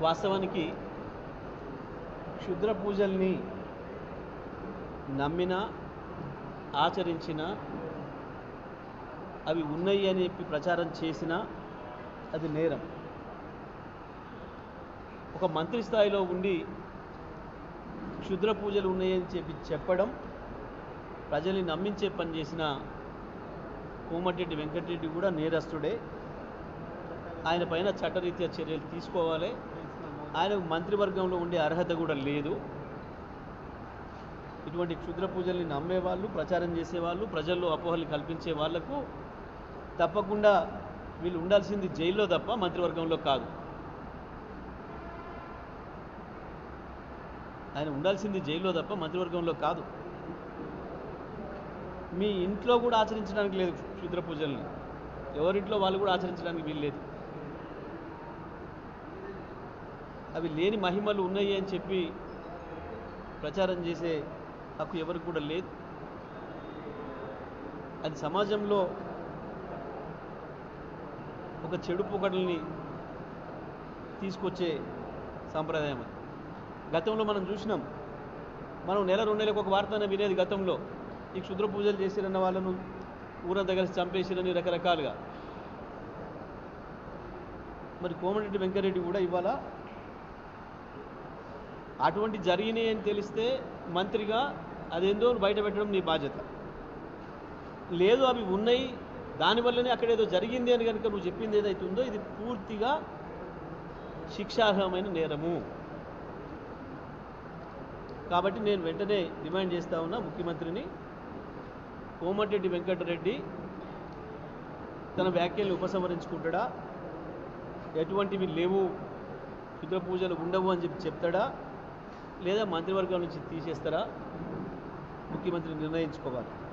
వాస్తవానికి క్షుద్ర పూజల్ని నమ్మిన ఆచరించిన అవి ఉన్నాయి అని చెప్పి ప్రచారం చేసినా అది నేరం. ఒక మంత్రి స్థాయిలో ఉండి క్షుద్ర పూజలు ఉన్నాయని చెప్పి చెప్పడం ప్రజల్ని నమ్మించే పని చేసిన కోమటిరెడ్డి వెంకటరెడ్డి కూడా నేరస్తుడే. ఆయన పైన చట్టరీత్యా చర్యలు తీసుకోవాలి. ఆయనకు మంత్రివర్గంలో ఉండే అర్హత కూడా లేదు. ఇటువంటి క్షుద్ర పూజల్ని నమ్మేవాళ్ళు ప్రచారం చేసేవాళ్ళు ప్రజల్లో అపోహలు కల్పించే వాళ్ళకు తప్పకుండా వీళ్ళు ఉండాల్సింది జైల్లో తప్ప మంత్రివర్గంలో కాదు. ఆయన ఉండాల్సింది జైల్లో తప్ప మంత్రివర్గంలో కాదు. మీ ఇంట్లో కూడా ఆచరించడానికి లేదు క్షుద్ర పూజల్ని. ఎవరింట్లో వాళ్ళు కూడా ఆచరించడానికి వీలు లేదు అవి లేని మహిమలు ఉన్నాయి అని చెప్పి ప్రచారం చేసే హక్కు ఎవరికి కూడా లేదు. అది సమాజంలో ఒక చెడు పొగడల్ని తీసుకొచ్చే సాంప్రదాయం అది. గతంలో మనం చూసినాం. మనం నెల రెండు నెలలకు ఒక వార్త వినేది గతంలో. ఈ క్షుద్ర పూజలు చేసిరన్న వాళ్ళను ఊరంతా కలిసి చంపేసిరని రకరకాలుగా. మరి కోమటిరెడ్డి వెంకరెడ్డి కూడా ఇవాళ అటువంటి జరిగినాయి అని తెలిస్తే మంత్రిగా అదేందో బయట పెట్టడం నీ బాధ్యత. లేదు అవి ఉన్నాయి. దానివల్లనే అక్కడ ఏదో జరిగింది అని కనుక నువ్వు చెప్పింది ఏదైతే ఉందో ఇది పూర్తిగా శిక్షార్హమైన నేరము. కాబట్టి నేను వెంటనే డిమాండ్ చేస్తా ఉన్నా ముఖ్యమంత్రిని. కోమటిరెడ్డి వెంకటరెడ్డి తన వ్యాఖ్యల్ని ఉపసంహరించుకుంటాడా? ఎటువంటివి లేవు? క్షుద్ర పూజలు ఉండవు అని చెప్పి చెప్తాడా? లేదా మంత్రివర్గం నుంచి తీసేస్తారా? ముఖ్యమంత్రి నిర్ణయించుకోవాలి.